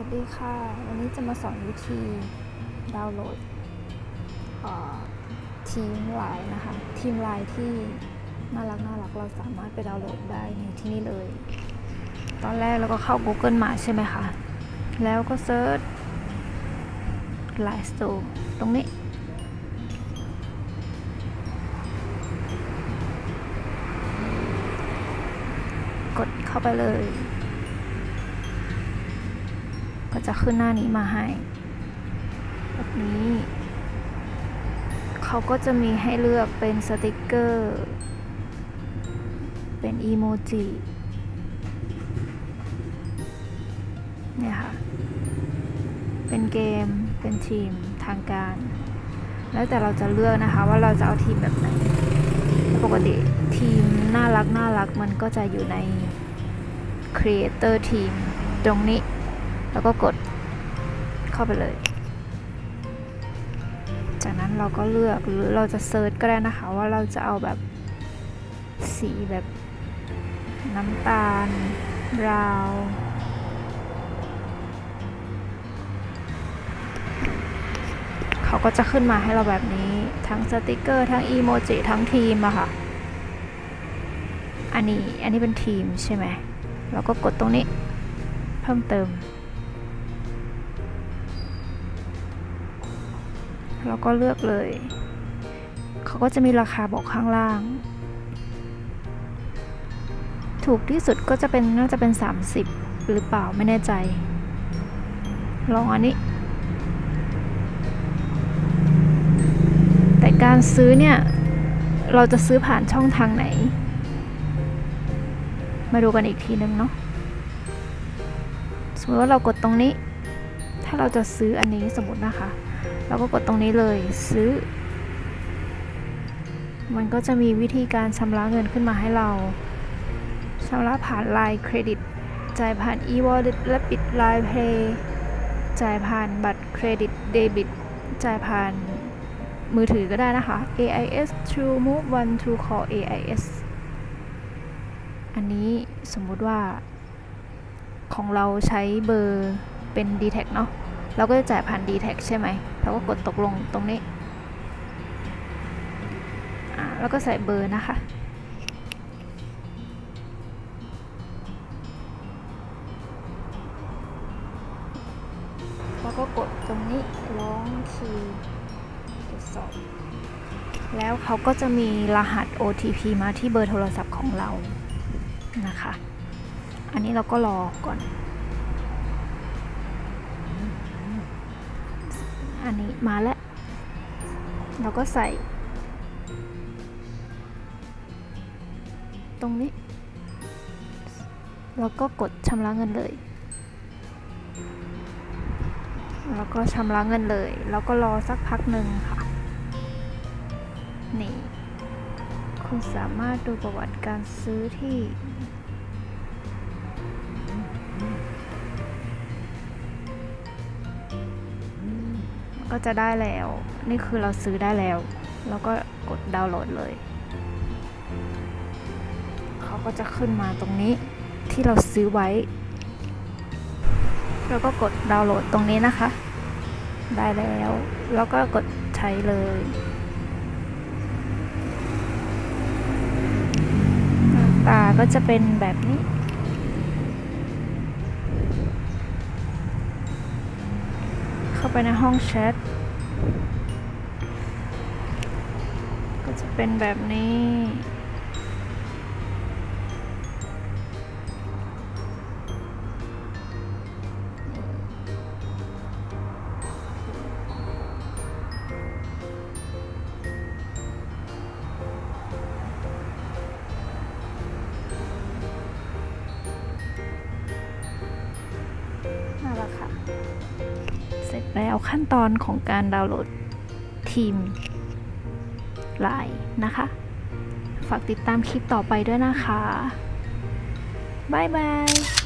วัสดีค่ะ วันนี้จะมาสอนวิธีดาวน์โหลดทีมไลน์นะคะ ทีมไลน์ที่น่ารักน่ารักเราสามารถไปดาวน์โหลดได้ในที่นี่เลย ตอนแรกเราก็เข้า Google มาใช่ไหมคะ แล้วก็เซิร์ช Line Store ตรงนี้ กดเข้าไปเลย ก็จะขึ้นหน้านี้มาให้แบบนี้ เขาก็จะมีให้เลือกเป็นสติกเกอร์ เป็นอีโมจิเนี่ยค่ะ เป็นเกม เป็นทีมทางการ แล้วแต่เราจะเลือกนะคะว่าเราจะเอาทีมแบบไหน ปกติทีมน่ารักน่ารักมันก็จะอยู่ใน Creator Team ตรงนี้ แล้วก็กดเข้าไปเลย จากนั้นเราก็เลือกหรือเราจะเซิร์ชก็ได้นะคะว่าเราจะเอาแบบสีแบบน้ำตาลบราว เขาก็จะขึ้นมาให้เราแบบนี้ทั้งสติกเกอร์ ทั้งอีโมจิ ทั้งทีมอะค่ะ อันนี้ อันนี้เป็นทีมใช่ไหม เราก็กดตรงนี้ เพิ่มเติม เราก็เลือกเลย เขาก็จะมีราคาบอกข้างล่าง ถูกที่สุดก็จะเป็นน่าจะเป็น 30 หรือเปล่าไม่แน่ใจ ลองอันนี้ แต่การซื้อเนี่ย เราจะซื้อผ่านช่องทางไหน มาดูกันอีกทีนึงเนาะสมมติว่าเรากดตรงนี้ ถ้าเราจะซื้ออันนี้สมมตินะคะ เราก็กดตรงนี้เลยซื้อ มันก็จะมีวิธีการชำระเงินขึ้นมาให้เราชำระผ่าน Line เครดิต จ่ายผ่าน e-wallet และปิด Line Pay จ่ายผ่านบัตรเครดิตเดบิต จ่ายผ่านมือถือก็ได้นะคะ AIS True Move One to Call AIS อันนี้สมมุติว่าของเราใช้เบอร์เป็น d t แทเนาะ เราก็จะจ่ายผ่าน d t แทใช่ไหมเราก็กดตกลงตรงนี้แล้วก็ใส่เบอร์นะคะ แล้วก็กดตรงนี้ร้องคีย์ตรวจสอบ แล้วเขาก็จะมีรหัส OTP มาที่เบอร์โทรศัพท์ของเรานะคะ อันนี้เราก็รอก่อน อันนี้มาแล้ว เราก็ใส่ ตรงนี้ แล้วก็กดชำระเงินเลย แล้วก็ชำระเงินเลย แล้วก็รอสักพักหนึ่งค่ะ นี่ คุณสามารถดูประวัติการซื้อที่ ก็จะได้แล้ว นี่คือเราซื้อได้แล้ว แล้วก็กดดาวน์โหลดเลย เขาก็จะขึ้นมาตรงนี้ที่เราซื้อไว้ แล้วก็กดดาวน์โหลดตรงนี้นะคะ ได้แล้ว แล้วก็กดใช้เลยตาก็จะเป็นแบบนี้าไปในห้องแชท ก็จะเป็นแบบนี้นั่นแหละค่ะ เสร็จแล้วขั้นตอนของการดาวน์โหลดทีมไลน์นะคะ ฝากติดตามคลิปต่อไปด้วยนะคะบายบาย